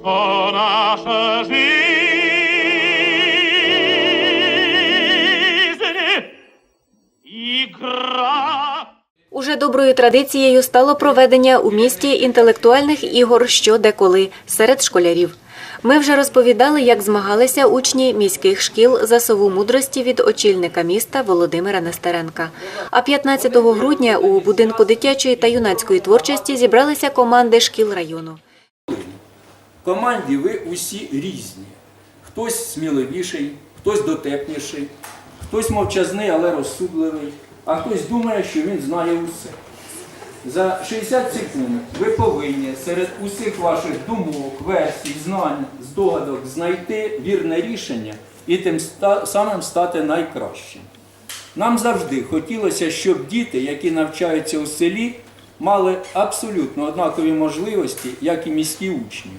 что наша жизнь игра. Уже доброю традицією стало проведення у місті інтелектуальних ігор що деколи серед школярів. Ми вже розповідали, як змагалися учні міських шкіл за сову мудрості від очільника міста Володимира Нестеренка. А 15 грудня у будинку дитячої та юнацької творчості зібралися команди шкіл району. В команді ви усі різні. Хтось сміливіший, хтось дотепніший, хтось мовчазний, але розсудливий, а хтось думає, що він знає усе. За 60 секунд ви повинні серед усіх ваших думок, версій, знань, здогадок знайти вірне рішення і тим самим стати найкращим. Нам завжди хотілося, щоб діти, які навчаються у селі, мали абсолютно однакові можливості, як і міські учні.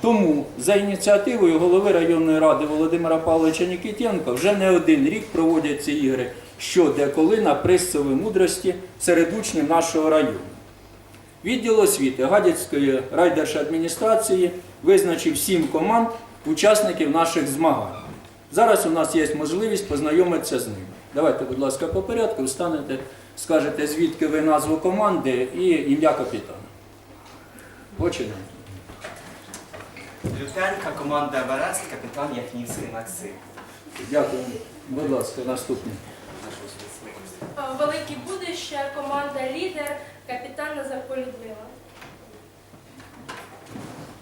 Тому за ініціативою голови районної ради Володимира Павловича Нікітєнка вже не один рік проводяться ігри що де коли на присцеві мудрості серед учнів нашого району. Відділ освіти Гадяцької райдержадміністрації визначив сім команд учасників наших змагань. Зараз у нас є можливість познайомитися з ними. Давайте, будь ласка, по порядку встанете, скажете, звідки ви назву команди і ім'я капітана. Починаємо. Лютенка, команда Еверест, капітан Яхнівський Максим. Дякую. Будь ласка, наступний. Велике будище, команда лідер, капітан Назарко Людмила.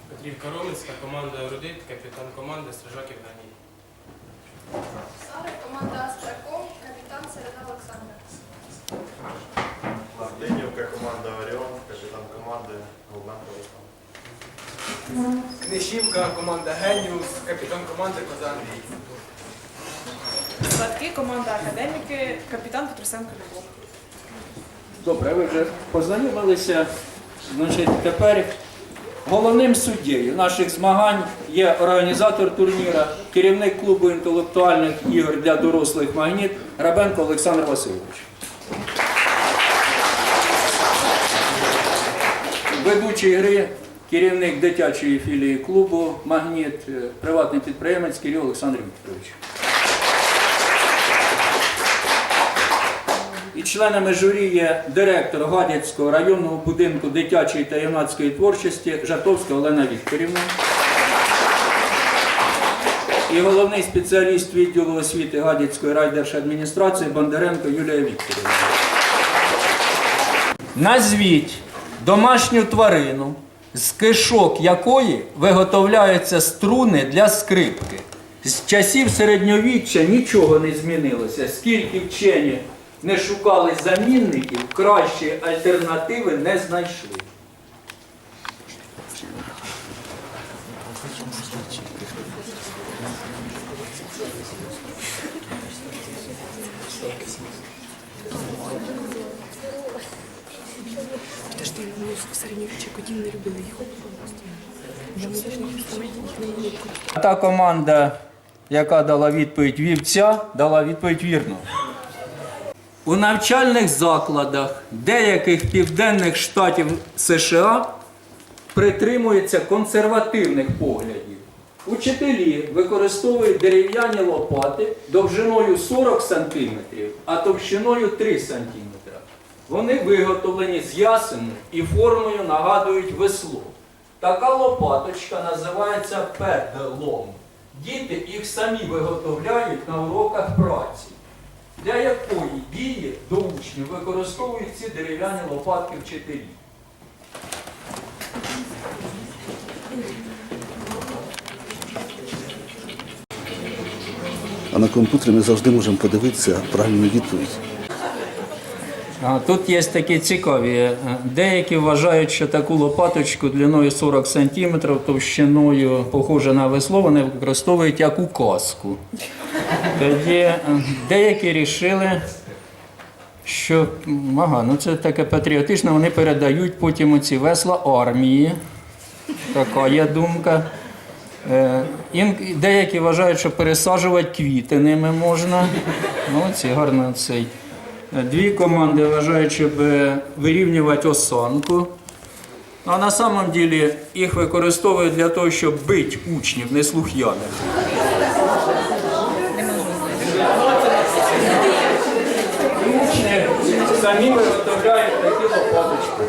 Петрівка Ромицька, команда Ерудит, капітан команди Стрижак Євгеній. Сара, команда Астраков, капітан Середа Олександр. Мартинівка, команда Оріон, капітан команди Голубенко Олександр. Книжівка, команда Геніус, капітан команди Коза Андрій. Сладки, команда академіки, капітан Петросенко Любов. Добре, ви вже познайомилися. Значить, тепер головним суддєю наших змагань є організатор турніра, керівник клубу інтелектуальних ігор для дорослих магніт Рабенко Олександр Васильович. Ведучий гри, керівник дитячої філії клубу Магніт, приватний підприємець Кирил Олександр Вікторович. І членами журі є директор Гадяцького районного будинку дитячої та юнацької творчості Жатовська Олена Вікторівна. І головний спеціаліст відділу освіти Гадяцької райдержадміністрації Бондаренко Юлія Вікторівна. Назвіть домашню тварину, з кишок якої виготовляються струни для скрипки. З часів середньовіччя нічого не змінилося. Скільки вчені не шукали замінників, кращої альтернативи не знайшли. Та команда, яка дала відповідь вівця, дала відповідь вірно. У навчальних закладах деяких південних штатів США притримуються консервативних поглядів. Учителі використовують дерев'яні лопати довжиною 40 см, а товщиною 3 см. Вони виготовлені з ясеню і формою нагадують весло. Така лопаточка називається педлом. Діти їх самі виготовляють на уроках праці. Для якої дії до учнів використовують ці дерев'яні лопатки вчителі? А на комп'ютері ми завжди можемо подивитися правильну відповідь. Тут є такі цікаві. Е, Деякі вважають, що таку лопаточку длиною 40 см, товщиною похоже на весло, вони використовують як указку. Тоді е, деякі рішили, що ага, ну це таке патріотичне, вони передають потім ці весла армії. Така є думка. Е, Деякі вважають, що пересаджувати квіти ними можна. Молодці, гарно цей. Е, Дві команди вважають, щоб вирівнювати осанку. А на самом деле їх використовують для того, щоб бити учнів неслух'яних. І учні самі виготовляють такі лопаточки.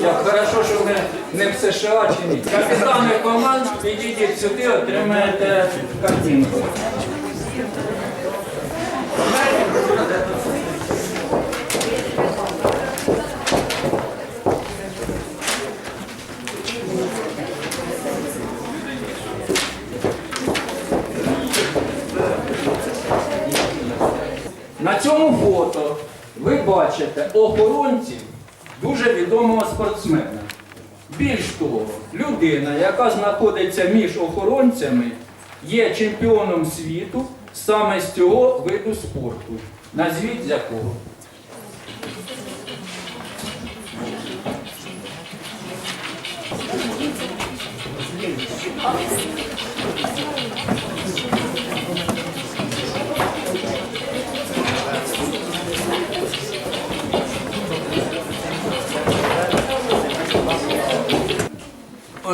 Як хорошо, що ми не в США чи ні. Капітани команд, підійдіть сюди, отримаєте картинку. На цьому фото ви бачите охоронців дуже відомого спортсмена. Більш того, людина, яка знаходиться між охоронцями, є чемпіоном світу саме з цього виду спорту. Назвіть з якого.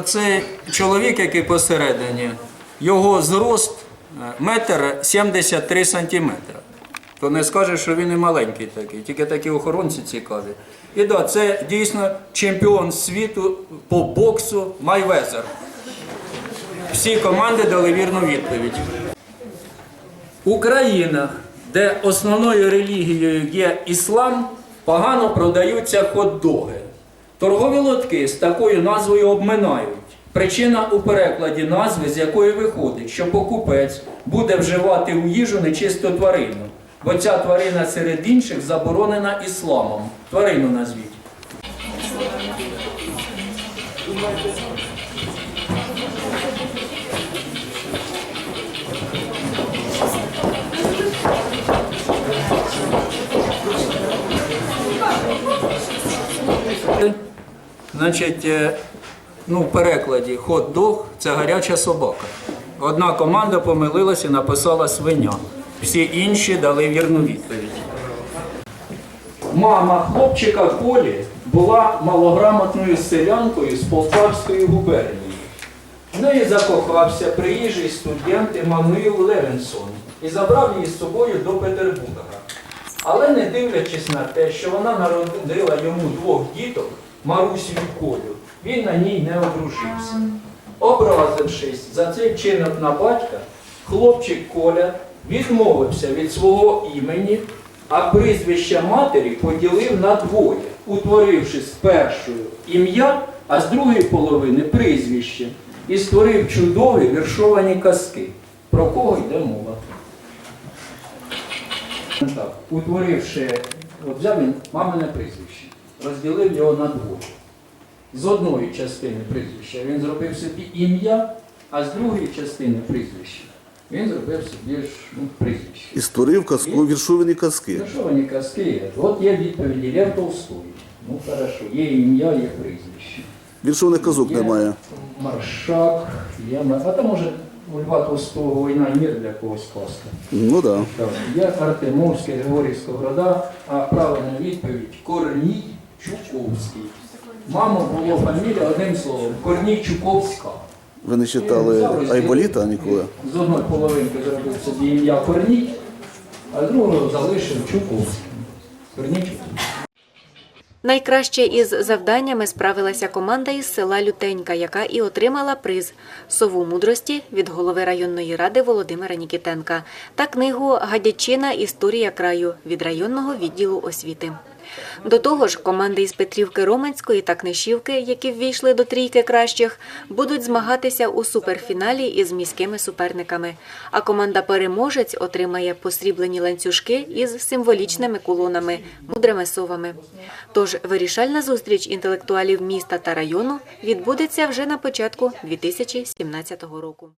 Оцей чоловік, який посередині, його зрост е, метр 73 сантиметра. То не скаже, що він і маленький такий, тільки такі охоронці цікаві. І да, це дійсно чемпіон світу по боксу Майвезер. Всі команди дали вірну відповідь. У країнах, де основною релігією є іслам, погано продаються хот-доги. Торгові лотки з такою назвою обминають. Причина у перекладі назви, з якої виходить, що покупець буде вживати у їжу нечисту тварину, бо ця тварина серед інших заборонена ісламом. Тварину назвіть. Значить, е, ну, в перекладі хот-дог це гаряча собака. Одна команда помилилася і написала свиня. Всі інші дали вірну відповідь. Мама хлопчика Колі була малограмотною селянкою з Полтавської губернії. В неї закохався приїжджий студент Еммануїл Левенсон і забрав її з собою до Петербурга. Але не дивлячись на те, що вона народила йому двох діток, Марусю і Колю, він на ній не одружився. Образившись за цей вчинок на батька, хлопчик Коля відмовився від свого імені, а прізвище матері поділив на двоє, утворивши з першою ім'я, а з другої половини прізвище, і створив чудові віршовані казки. Про кого йде мова? Так, утворивши, от взяв він мамине прізвище, розділив його на двоє. З одної частини прізвища він зробив собі ім'я, а з другої частини прізвища він зробив собі ж ну, прізвище. І створив казку віршовані казки. Віршовані казки, от є відповіді Лев Толстой. Ну хорошо, є ім'я, є прізвище. Віршованих казок Є немає. Маршак, є... Ма- А там може у Льва Толстого війна і мір для когось казка. Ну так. Да. Так, Є Артемовський, Григорій Сковорода, а правильна відповідь Корній Чуковський. Мамо було фамілія одним словом Корній Чуковська. Ви не читали Айболіта ніколи? З одної половинки зробив собі ім'я Корній, а з другого залишив Чуковський. Корній Чуковський. Найкраще із завданнями справилася команда із села Лютенька, яка і отримала приз сову мудрості від голови районної ради Володимира Нікітенка та книгу Гадячина Історія краю від районного відділу освіти. До того ж, команди із Петрівки Роменської та Книшівки, які ввійшли до трійки кращих, будуть змагатися у суперфіналі із міськими суперниками. А команда переможець отримає посріблені ланцюжки із символічними кулонами, мудрими совами. Тож вирішальна зустріч інтелектуалів міста та району відбудеться вже на початку 2017 року.